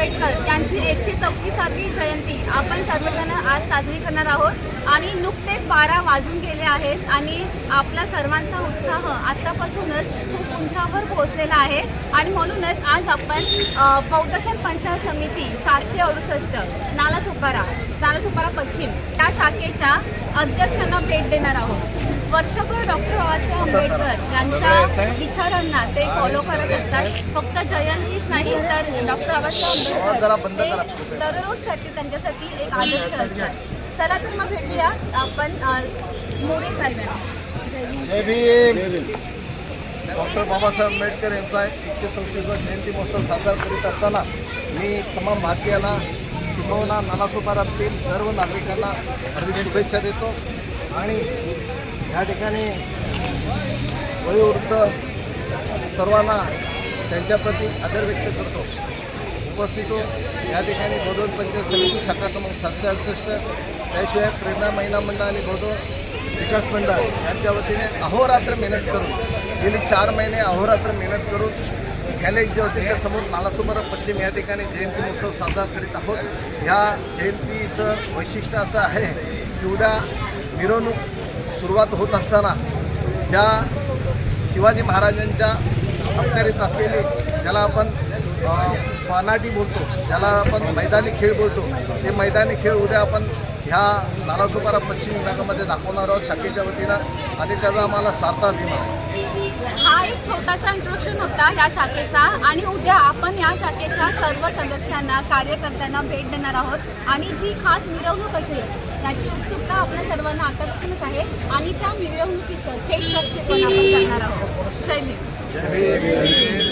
आंबेडकर यांची एकशे चौतीसावी जयंती. आपण सर्वजण आज साजरी करणार आहोत. आणि नुकतेच बारा वाजून गेले आहेत आणि आपला सर्वांचा उत्साह आत्तापासूनच खूप उंचावर पोहोचलेला आहे. आणि म्हणूनच आज आपण बौद्धशन पंचायत समिती सातशे अडुसष्ट नालासुपारा नालासुपारा पश्चिम या शाखेच्या अध्यक्षांना भेट देणार आहोत. वर्षभर डॉक्टर बाबासाहेब आंबेडकर यांच्या विचारांना ते फॉलो करत असतात. फक्त जयंतीच नाही तर डॉक्टर बाबासाहेब आंबेडकर करा. हे दररोजसाठी त्यांच्यासाठी एक आदर्श असतात. चला तर मग भेटूया आपण मोरे साहेबांना. डॉक्टर बाबासाहेब आंबेडकर यांचा एकशे चौतीसवा जयंती महोत्सव साजरा करीत असताना मी तमाम भारतीयांना किंबहुना नालासोपारातील सर्व नागरिकांना हार्दिक शुभेच्छा देतो. आणि या ठिकाणी वयोवृद्ध सर्वांना त्यांच्याप्रती आदर व्यक्त करतो. उपस्थित हो या ठिकाणी बौद्धोन पंचायत समिती शाखा क्रमांक सातशे अडुसष्ट त्याशिवाय प्रेरणा महिला मंडळ आणि बौद्ध विकास मंडळ यांच्या वतीने अहोरात्र मेहनत करून गेली चार महिने अहोरात्र मेहनत करून गॅलेज जे होते समोर नालासोपारा पश्चिम या ठिकाणी जयंती महोत्सव साजरा करीत आहोत. ह्या जयंतीचं वैशिष्ट्य असं आहे की उद्या मिरवणूक सुरुवात होत असताना ज्या शिवाजी महाराजांच्या अखत्यारीत असलेली ज्याला आपण पानाटी बोलतो ज्याला आपण मैदानी खेळ बोलतो ते मैदानी खेळ उद्या आपण ह्या नालासोपारा पश्चिम विभागामध्ये दाखवणार आहोत. शाखेच्या वतीनं आणि त्याचा आम्हाला सार्थ अभिमान आहे. हा एक छोटासा इंट्रोडक्शन होता या शाखेचा आणि उद्या आपण या शाखेच्या सर्व सदस्यांना कार्यकर्त्यांना भेट देणार आहोत. आणि जी खास मिरवणूक असेल याची उत्सुकता आपल्या सर्वांना आकर्षणच आहे. आणि त्या मिरवणुकीचं थेट प्रक्षेपण आपण करणार आहोत. जय भीम. जय भीम.